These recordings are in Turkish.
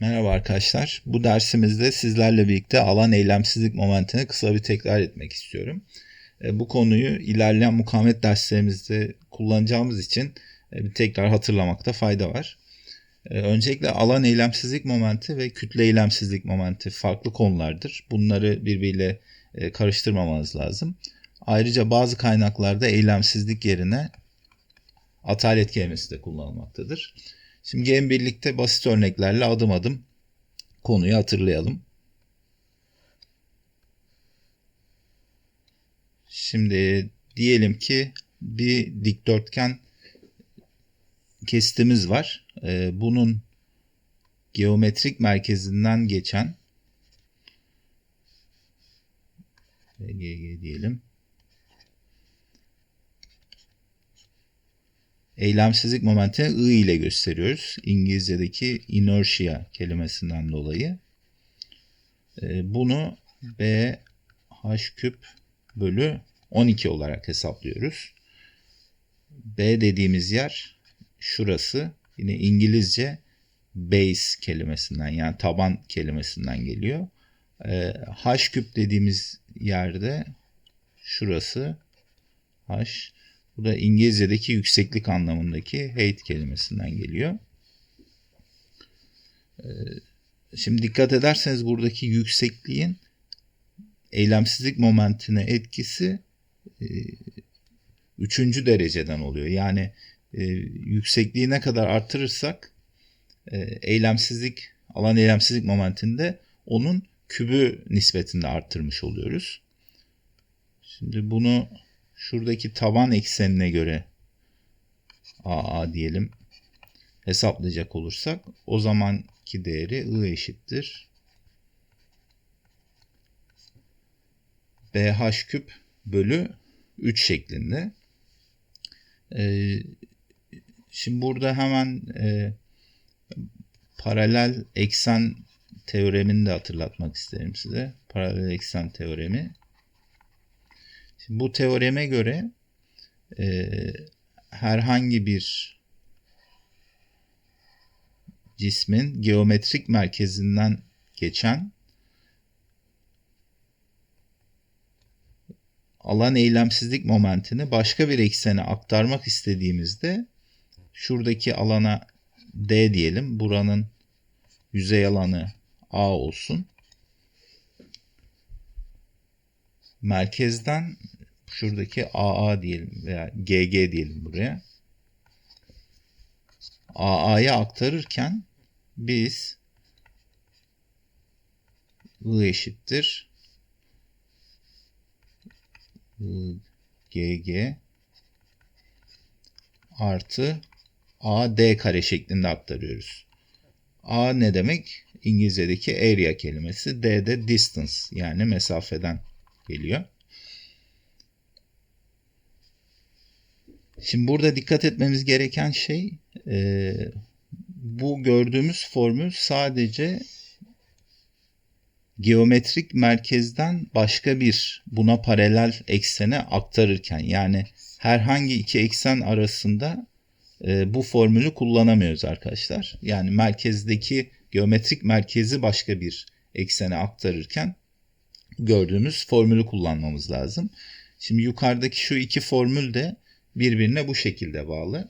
Merhaba arkadaşlar. Bu dersimizde sizlerle birlikte alan eylemsizlik momentini kısa bir tekrar etmek istiyorum. E, bu konuyu ilerleyen mukavemet derslerimizde kullanacağımız için e, bir tekrar hatırlamakta fayda var. E, öncelikle alan eylemsizlik momenti ve kütle eylemsizlik momenti farklı konulardır. Bunları birbiriyle karıştırmamanız lazım. Ayrıca bazı kaynaklarda eylemsizlik yerine atalet kelimesi de kullanılmaktadır. Şimdi gelin birlikte basit örneklerle adım adım konuyu hatırlayalım. Şimdi diyelim ki bir dikdörtgen kesitimiz var. Ee, bunun geometrik merkezinden geçen GG diyelim. Eylemsizlik momentini I ile gösteriyoruz. İngilizce'deki inertia kelimesinden dolayı. Ee, bunu B h küp bölü 12 olarak hesaplıyoruz. B dediğimiz yer şurası. Yine İngilizce base kelimesinden yani taban kelimesinden geliyor. Ee, h küp dediğimiz yerde şurası h bu da İngilizce'deki yükseklik anlamındaki height kelimesinden geliyor. Ee, şimdi dikkat ederseniz buradaki yüksekliğin eylemsizlik momentine etkisi e, üçüncü dereceden oluyor. Yani e, yüksekliği ne kadar artırırsak e, eylemsizlik alan eylemsizlik momentinde onun kübü nispetinde arttırmış oluyoruz. Şimdi bunu şuradaki taban eksenine göre AA diyelim hesaplayacak olursak o zamanki değeri I eşittir. BH küp bölü 3 şeklinde. Ee, şimdi burada hemen e, paralel eksen teoremini de hatırlatmak isterim size. Paralel eksen teoremi bu teoreme göre e, herhangi bir cismin geometrik merkezinden geçen alan eylemsizlik momentini başka bir eksene aktarmak istediğimizde şuradaki alana D diyelim. Buranın yüzey alanı A olsun. Merkezden şuradaki AA diyelim veya GG diyelim buraya. AA'ya aktarırken biz I eşittir GG artı AD kare şeklinde aktarıyoruz. A ne demek? İngilizce'deki area kelimesi. D de distance yani mesafeden geliyor. Şimdi burada dikkat etmemiz gereken şey e, bu gördüğümüz formül sadece geometrik merkezden başka bir buna paralel eksene aktarırken yani herhangi iki eksen arasında e, bu formülü kullanamıyoruz arkadaşlar. Yani merkezdeki geometrik merkezi başka bir eksene aktarırken gördüğümüz formülü kullanmamız lazım. Şimdi yukarıdaki şu iki formül de birbirine bu şekilde bağlı.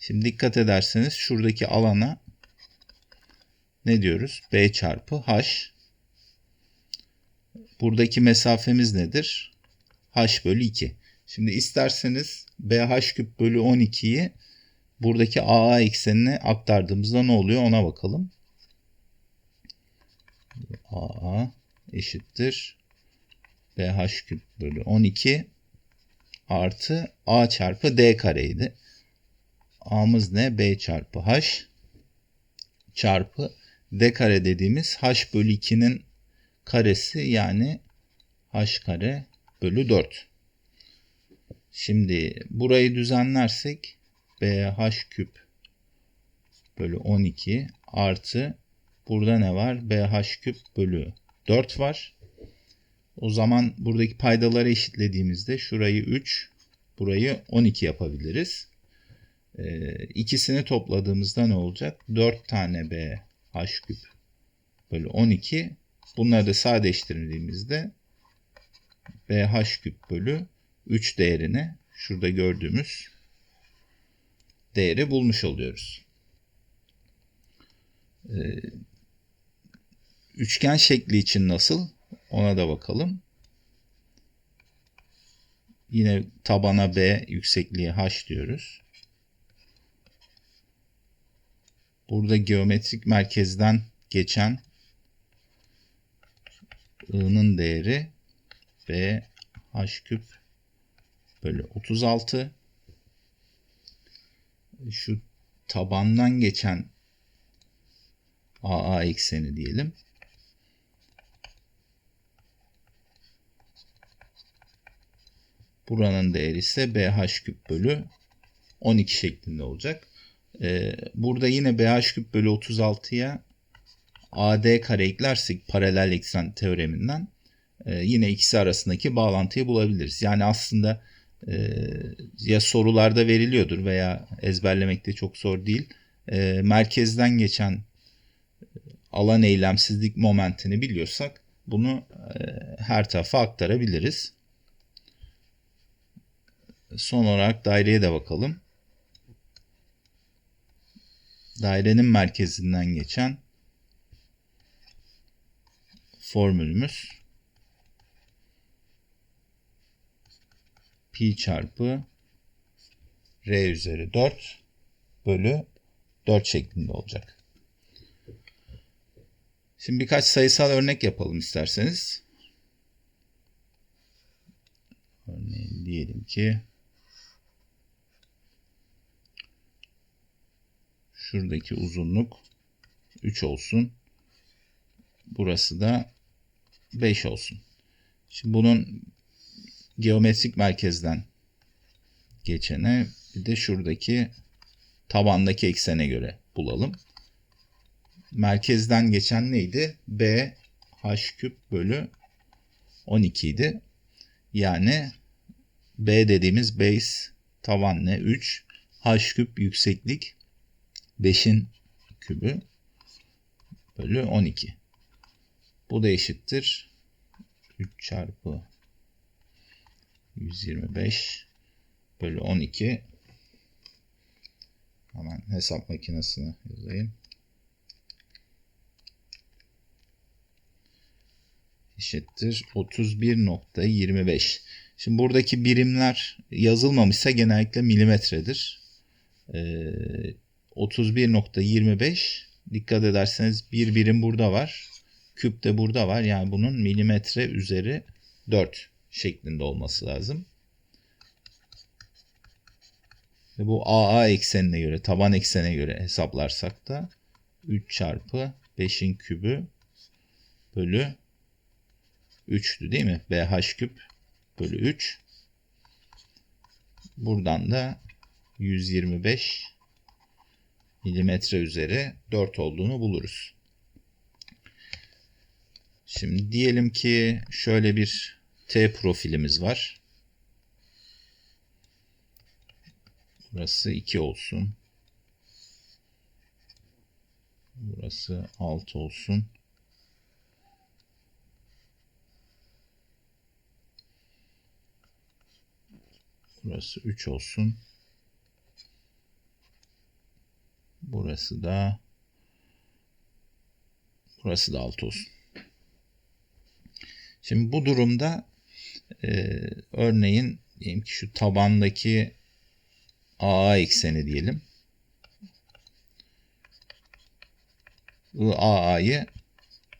Şimdi dikkat ederseniz şuradaki alana ne diyoruz? B çarpı H. Buradaki mesafemiz nedir? H bölü 2. Şimdi isterseniz BH küp bölü 12'yi buradaki AA eksenine aktardığımızda ne oluyor ona bakalım. AA eşittir BH küp bölü 12 artı a çarpı d kareydi. a'mız ne? b çarpı h çarpı d kare dediğimiz h bölü 2'nin karesi yani h kare bölü 4. Şimdi burayı düzenlersek bh küp bölü 12 artı burada ne var? bh küp bölü 4 var. O zaman buradaki paydaları eşitlediğimizde şurayı 3, burayı 12 yapabiliriz. Ee, ikisini topladığımızda ne olacak? 4 tane B h küp bölü 12. Bunları da sadeleştirdiğimizde bh küp bölü 3 değerini şurada gördüğümüz değeri bulmuş oluyoruz. Ee, üçgen şekli için nasıl? Ona da bakalım. Yine tabana B, yüksekliği H diyoruz. Burada geometrik merkezden geçen I'nın değeri B H küp bölü 36. Şu tabandan geçen AA ekseni diyelim. Buranın değeri ise BH küp bölü 12 şeklinde olacak. Ee, burada yine BH küp bölü 36'ya AD kare eklersek paralel eksen teoreminden e, yine ikisi arasındaki bağlantıyı bulabiliriz. Yani aslında e, ya sorularda veriliyordur veya ezberlemekte çok zor değil. E, merkezden geçen alan eylemsizlik momentini biliyorsak bunu her tarafa aktarabiliriz. Son olarak daireye de bakalım. Dairenin merkezinden geçen formülümüz pi çarpı r üzeri 4 bölü 4 şeklinde olacak. Şimdi birkaç sayısal örnek yapalım isterseniz. Örneğin diyelim ki şuradaki uzunluk 3 olsun. Burası da 5 olsun. Şimdi bunun geometrik merkezden geçene bir de şuradaki tabandaki eksene göre bulalım. Merkezden geçen neydi? B h küp bölü 12 idi. Yani B dediğimiz base tavan ne? 3. H küp yükseklik 5'in kübü bölü 12. Bu da eşittir. 3 çarpı 125 bölü 12. Hemen hesap makinesine yazayım. eşittir 31.25. Şimdi buradaki birimler yazılmamışsa genellikle milimetredir. Ee, 31.25 dikkat ederseniz bir birim burada var. Küp de burada var. Yani bunun milimetre üzeri 4 şeklinde olması lazım. Ve bu AA eksenine göre, taban eksenine göre hesaplarsak da 3 çarpı 5'in kübü bölü 3'tü değil mi? BH küp bölü 3. Buradan da 125 milimetre üzeri 4 olduğunu buluruz. Şimdi diyelim ki şöyle bir T profilimiz var. Burası 2 olsun. Burası 6 olsun. Burası 3 olsun. Burası da burası da 6 olsun. Şimdi bu durumda e, örneğin diyelim ki şu tabandaki AA ekseni diyelim. AA'yı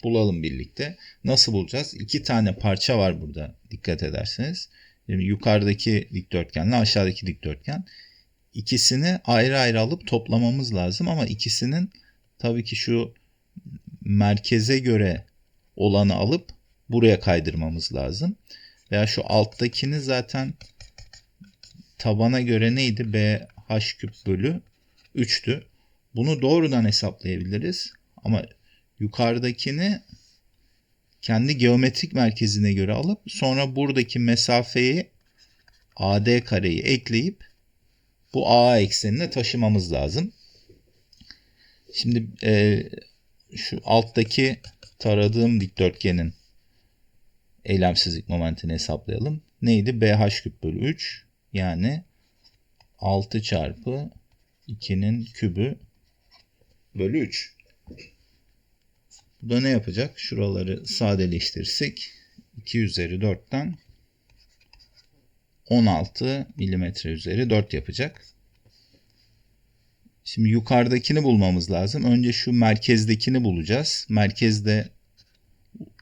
bulalım birlikte. Nasıl bulacağız? İki tane parça var burada dikkat ederseniz. Yani yukarıdaki dikdörtgenle aşağıdaki dikdörtgen. İkisini ayrı ayrı alıp toplamamız lazım ama ikisinin tabii ki şu merkeze göre olanı alıp buraya kaydırmamız lazım. Veya şu alttakini zaten tabana göre neydi? B h küp bölü 3'tü. Bunu doğrudan hesaplayabiliriz. Ama yukarıdakini kendi geometrik merkezine göre alıp sonra buradaki mesafeyi AD kareyi ekleyip bu A eksenine taşımamız lazım. Şimdi e, şu alttaki taradığım dikdörtgenin eylemsizlik momentini hesaplayalım. Neydi? BH küp bölü 3 yani 6 çarpı 2'nin kübü bölü 3. Bu da ne yapacak? Şuraları sadeleştirirsek 2 üzeri 4'ten 16 milimetre üzeri 4 yapacak. Şimdi yukarıdakini bulmamız lazım. Önce şu merkezdekini bulacağız. Merkezde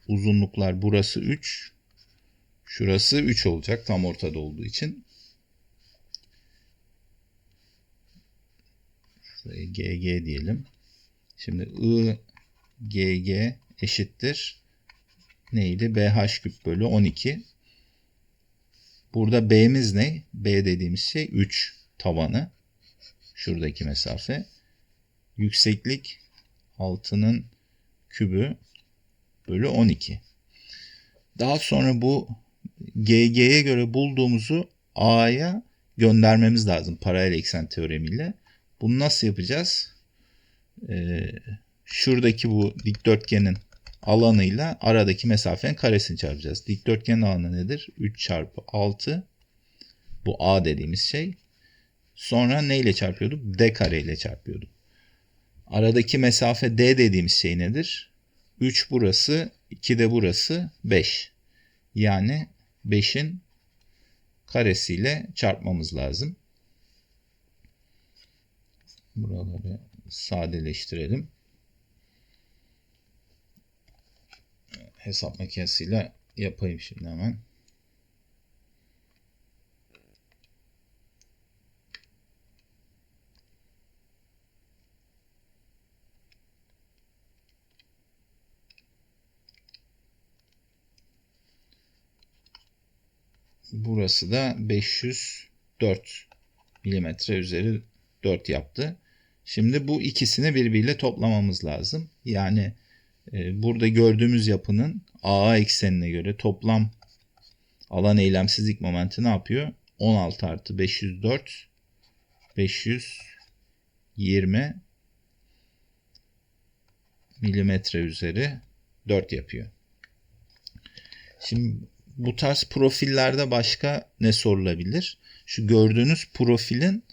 uzunluklar burası 3. Şurası 3 olacak tam ortada olduğu için. Şuraya GG diyelim. Şimdi I GG eşittir. Neydi? BH küp bölü 12. Burada B'miz ne? B dediğimiz şey 3 tavanı. Şuradaki mesafe. Yükseklik 6'nın kübü bölü 12. Daha sonra bu GG'ye göre bulduğumuzu A'ya göndermemiz lazım paralel eksen teoremiyle. Bunu nasıl yapacağız? Ee, şuradaki bu dikdörtgenin alanıyla aradaki mesafenin karesini çarpacağız. Dikdörtgenin alanı nedir? 3 çarpı 6. Bu A dediğimiz şey. Sonra ne ile çarpıyorduk? D kare ile çarpıyorduk. Aradaki mesafe D dediğimiz şey nedir? 3 burası, 2 de burası 5. Yani 5'in karesiyle çarpmamız lazım. Buraları sadeleştirelim. Hesap makinesiyle yapayım şimdi hemen. Burası da 504 milimetre üzeri 4 yaptı. Şimdi bu ikisini birbiriyle toplamamız lazım. Yani burada gördüğümüz yapının AA eksenine göre toplam alan eylemsizlik momenti ne yapıyor? 16 artı 504 520 milimetre üzeri 4 yapıyor. Şimdi bu tarz profillerde başka ne sorulabilir? Şu gördüğünüz profilin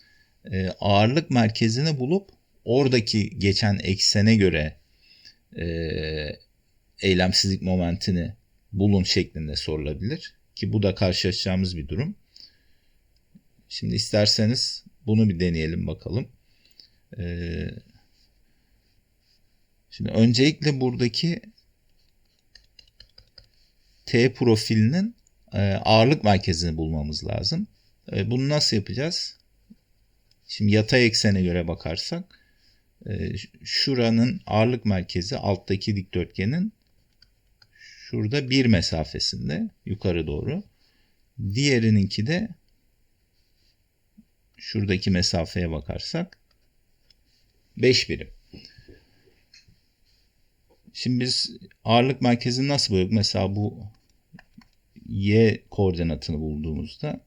e, ağırlık merkezini bulup oradaki geçen eksene göre e, eylemsizlik momentini bulun şeklinde sorulabilir. Ki bu da karşılaşacağımız bir durum. Şimdi isterseniz bunu bir deneyelim bakalım. Ee, şimdi öncelikle buradaki T profilinin e, ağırlık merkezini bulmamız lazım. E, bunu nasıl yapacağız? Şimdi yatay eksene göre bakarsak şuranın ağırlık merkezi alttaki dikdörtgenin şurada bir mesafesinde yukarı doğru. Diğerininki de şuradaki mesafeye bakarsak 5 birim. Şimdi biz ağırlık merkezini nasıl buluyoruz? Mesela bu y koordinatını bulduğumuzda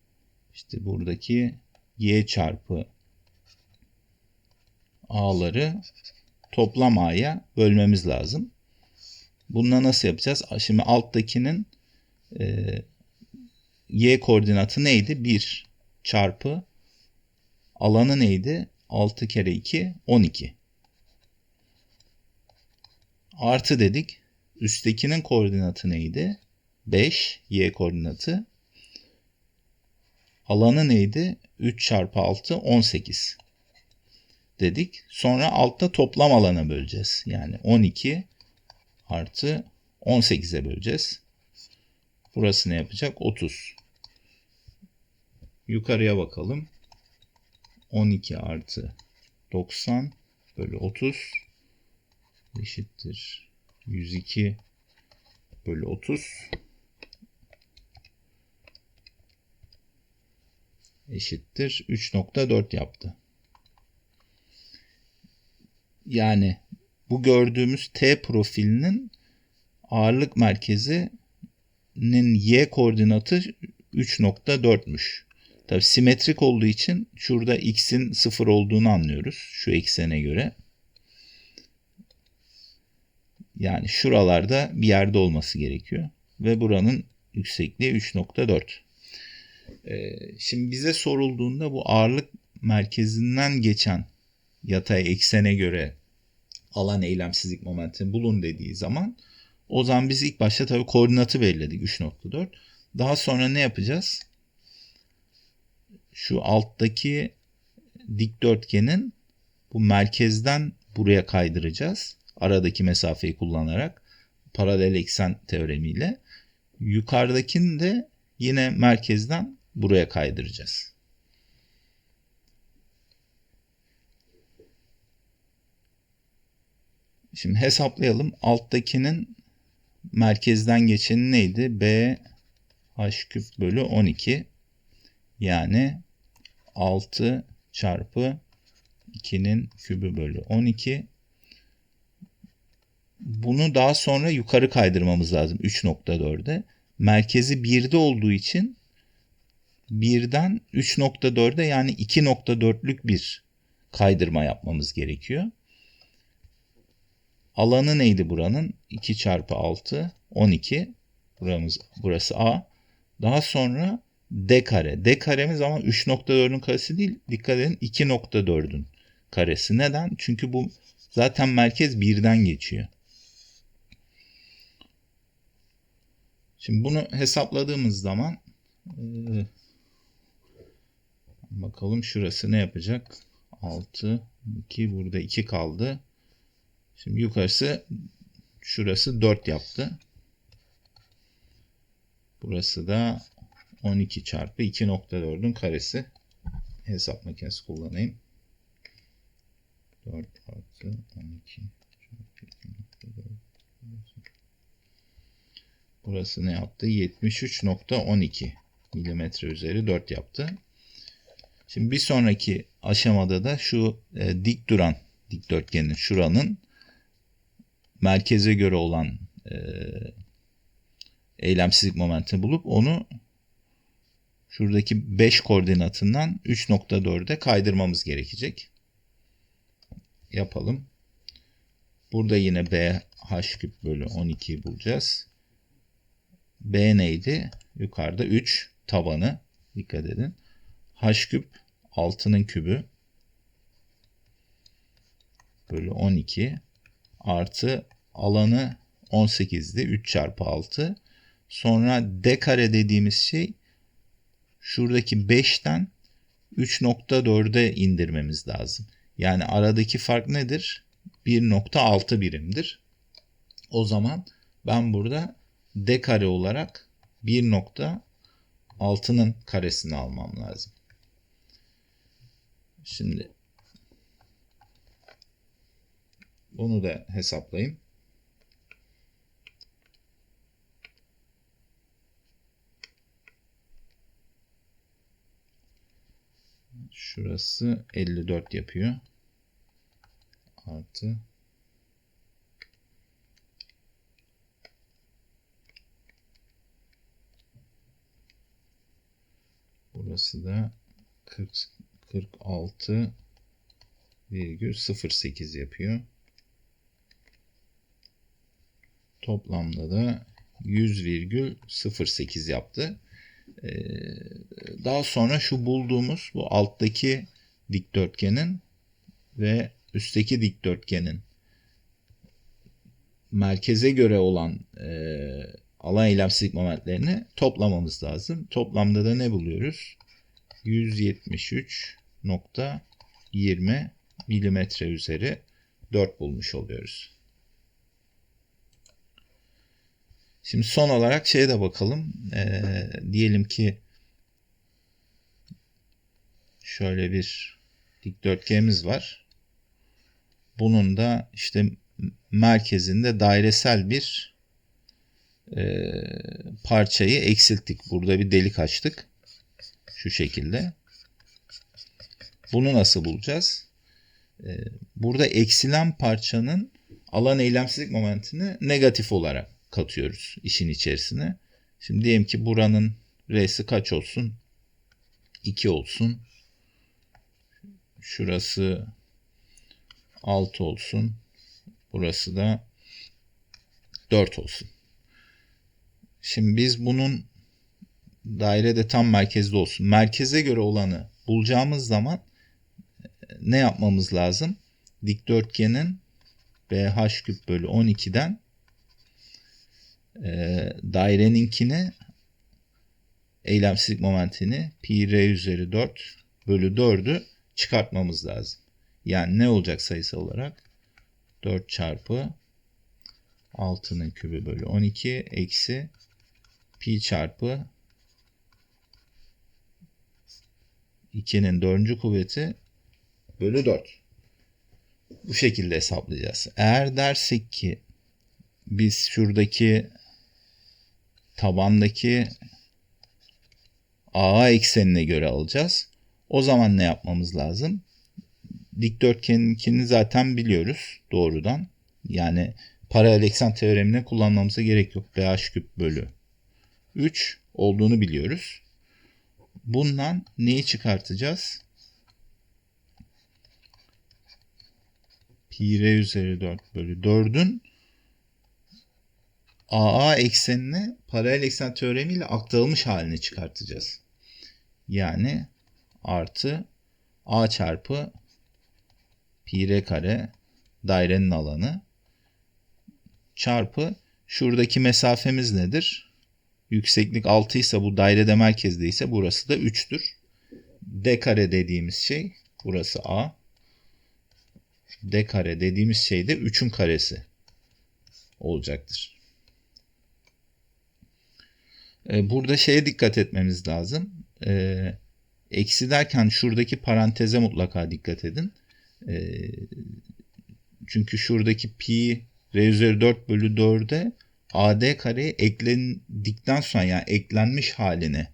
işte buradaki y çarpı a'ları toplam a'ya bölmemiz lazım. Bununla nasıl yapacağız? Şimdi alttakinin e, y koordinatı neydi? 1 çarpı alanı neydi? 6 kere 2 12. Artı dedik. Üsttekinin koordinatı neydi? 5 y koordinatı. Alanı neydi? 3 çarpı 6 18 dedik. Sonra altta toplam alana böleceğiz. Yani 12 artı 18'e böleceğiz. Burası ne yapacak? 30. Yukarıya bakalım. 12 artı 90 bölü 30 eşittir 102 bölü 30 eşittir 3.4 yaptı. Yani bu gördüğümüz T profilinin ağırlık merkezinin Y koordinatı 3.4'müş. Tabi simetrik olduğu için şurada x'in 0 olduğunu anlıyoruz şu eksene göre. Yani şuralarda bir yerde olması gerekiyor. Ve buranın yüksekliği 3.4. Ee, şimdi bize sorulduğunda bu ağırlık merkezinden geçen yatay eksene göre alan eylemsizlik momentini bulun dediği zaman o zaman biz ilk başta tabii koordinatı belirledik 3.4. Daha sonra ne yapacağız? Şu alttaki dikdörtgenin bu merkezden buraya kaydıracağız. Aradaki mesafeyi kullanarak paralel eksen teoremiyle. Yukarıdakini de yine merkezden buraya kaydıracağız. Şimdi hesaplayalım. Alttakinin merkezden geçeni neydi? B h küp bölü 12. Yani 6 çarpı 2'nin kübü bölü 12. Bunu daha sonra yukarı kaydırmamız lazım 3.4'e. Merkezi 1'de olduğu için 1'den 3.4'e yani 2.4'lük bir kaydırma yapmamız gerekiyor. Alanı neydi buranın? 2 çarpı 6 12. Buramız, burası A. Daha sonra D kare. D karemiz ama 3.4'ün karesi değil. Dikkat edin 2.4'ün karesi. Neden? Çünkü bu zaten merkez 1'den geçiyor. Şimdi bunu hesapladığımız zaman e, bakalım şurası ne yapacak? 6, 2 burada 2 kaldı. Şimdi yukarısı şurası 4 yaptı. Burası da 12 çarpı 2.4'ün karesi. Hesap makinesi kullanayım. 4 artı 12 çarpı 2.4 Burası ne yaptı? 73.12 milimetre üzeri 4 yaptı. Şimdi bir sonraki aşamada da şu e, dik duran dikdörtgenin şuranın merkeze göre olan e, eylemsizlik momentini bulup onu şuradaki 5 koordinatından 3.4'e kaydırmamız gerekecek. Yapalım. Burada yine b h küp bölü 12'yi bulacağız. B neydi? Yukarıda 3 tabanı. Dikkat edin. H küp 6'nın kübü bölü 12 artı alanı 18'di. 3 çarpı 6. Sonra d kare dediğimiz şey şuradaki 5'ten 3.4'e indirmemiz lazım. Yani aradaki fark nedir? 1.6 birimdir. O zaman ben burada d kare olarak 1.6'nın karesini almam lazım. Şimdi bunu da hesaplayayım. Şurası 54 yapıyor. Artı Burası da 40 46 virgül 08 yapıyor. Toplamda da 100,08 yaptı. Ee, daha sonra şu bulduğumuz bu alttaki dikdörtgenin ve üstteki dikdörtgenin merkeze göre olan e, alan eylemsizlik momentlerini toplamamız lazım. Toplamda da ne buluyoruz? 173.20 milimetre üzeri 4 bulmuş oluyoruz. Şimdi son olarak şeye de bakalım. Ee, diyelim ki şöyle bir dikdörtgenimiz var. Bunun da işte merkezinde dairesel bir e, parçayı eksilttik. Burada bir delik açtık. Şu şekilde. Bunu nasıl bulacağız? E, burada eksilen parçanın alan eylemsizlik momentini negatif olarak katıyoruz işin içerisine. Şimdi diyelim ki buranın R'si kaç olsun? 2 olsun. Şurası 6 olsun. Burası da 4 olsun. Şimdi biz bunun dairede tam merkezde olsun. Merkeze göre olanı bulacağımız zaman ne yapmamız lazım? Dikdörtgenin BH küp bölü 12'den e, daireninkini eylemsizlik momentini pi r üzeri 4 bölü 4'ü çıkartmamız lazım. Yani ne olacak sayısal olarak? 4 çarpı 6'nın kübü bölü 12 eksi pi çarpı 2'nin 4. kuvveti bölü 4. Bu şekilde hesaplayacağız. Eğer dersek ki biz şuradaki tabandaki AA eksenine göre alacağız. O zaman ne yapmamız lazım? Dikdörtgeninkini zaten biliyoruz doğrudan. Yani paralel eksen teoremine kullanmamıza gerek yok. BH küp bölü 3 olduğunu biliyoruz. Bundan neyi çıkartacağız? Pi r üzeri 4 bölü 4'ün AA eksenine paralel eksen teoremiyle aktarılmış halini çıkartacağız. Yani artı A çarpı pi r kare dairenin alanı çarpı şuradaki mesafemiz nedir? Yükseklik 6 ise bu dairede merkezde ise burası da 3'tür. D kare dediğimiz şey burası A. D kare dediğimiz şey de 3'ün karesi olacaktır. Ee, burada şeye dikkat etmemiz lazım. Ee, eksi derken şuradaki paranteze mutlaka dikkat edin. Ee, çünkü şuradaki pi r üzeri 4 bölü 4'e AD kareye eklendikten sonra yani eklenmiş halini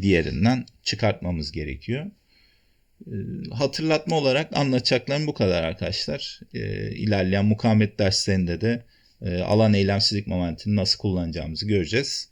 diğerinden çıkartmamız gerekiyor. Hatırlatma olarak anlatacaklarım bu kadar arkadaşlar. İlerleyen mukavemet derslerinde de alan eylemsizlik momentini nasıl kullanacağımızı göreceğiz.